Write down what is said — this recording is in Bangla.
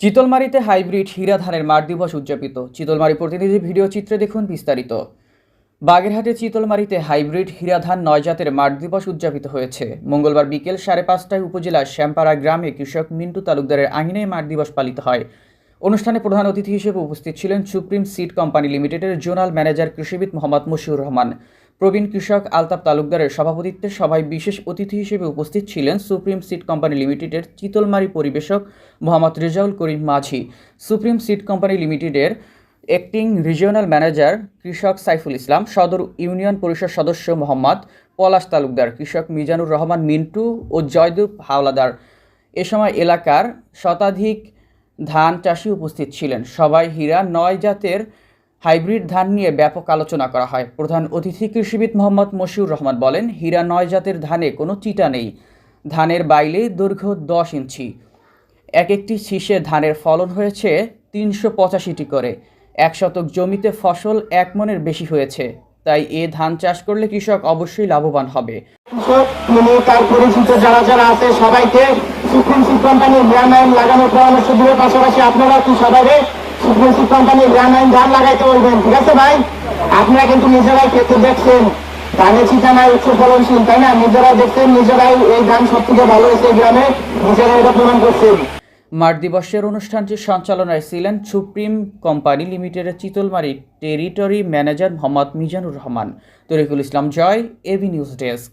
চিতলমারিতে হাইব্রিড হীরা ধানের মাঠ দিবস উদযাপিত। চিতলমারি প্রতিনিধি ভিডিও চিত্রে দেখুন বিস্তারিত। বাগেরহাটে চিতলমারিতে হাইব্রিড হীরা ধান নয় জাতের মাঠ দিবস উদযাপিত হয়েছে। মঙ্গলবার বিকেল সাড়ে পাঁচটায় উপজেলার শ্যামপাড়া গ্রামে কৃষক মিন্টু তালুকদারের আঙিনায় মাঠ দিবস পালিত হয়। অনুষ্ঠানে প্রধান অতিথি হিসেবে উপস্থিত ছিলেন সুপ্রিম সিড কোম্পানি লিমিটেডের জোনাল ম্যানেজার কৃষিবিদ মোহাম্মদ মশিউর রহমান। প্রবীণ কৃষক আলতাফ তালুকদারের সভাপতিত্বে সভায় বিশেষ অতিথি হিসেবে উপস্থিত ছিলেন সুপ্রিম সিড কোম্পানি লিমিটেডের Chitalmari পরিবেশক Mohammad Rezaul Karim Majhi. Supreme seed company লিমিটেডের অ্যাক্টিং রিজিওনাল ম্যানেজার কৃষক সাইফুল ইসলাম, সদর ইউনিয়ন পরিষদ সদস্য মোহাম্মদ পলাশ তালুকদার, কৃষক মিজানুর রহমান মিন্টু ও জয়দীপ হাওলাদার। এ সময় এলাকার শতাধিক ধান চাষি উপস্থিত ছিলেন। সবাই হীরা নয় জাতের হাইব্রিড ধান নিয়ে ব্যাপক আলোচনা করা হয়। প্রধান অতিথি কৃষিবিদ মোহাম্মদ মশিউর রহমান বলেন, হীরা নয় জাতের ধানে কোনো চিটা নেই। ধানের বাইলে দৈর্ঘ্য দশ ইঞ্চি। এক একটি শীষে ধানের ফলন হয়েছে তিনশো পঁচাশিটি করে। এক শতক জমিতে ফসল এক মনের বেশি হয়েছে। তাই এ ধান চাষ করলে কৃষক অবশ্যই লাভবান হবে। তার পরিচিত যারা যারা আছে, সবাইকে সুপ্রিম লাগানোর পরামর্শ দিবে পাশাপাশি আপনারা কি সবাইকে সুপ্রিম কোম্পানির লাগাইতে বলবেন, ঠিক আছে ভাই? আপনারা কিন্তু নিজেরাই দেখছেন। উচ্চ ফলনশীল, তাই না? নিজেরাই দেখছেন নিজেরাই এই ধান সব থেকে ভালো হয়েছে গ্রামে নিজেরাই এটা প্রমাণ করছেন। মাঠ দিবসের অনুষ্ঠানটি সঞ্চালনায় ছিলেন সুপ্রিম কোম্পানি লিমিটেডের Chitalmari territory manager Mohammad Mizanur Rahman. Tarikul Islam Joy AB news desk.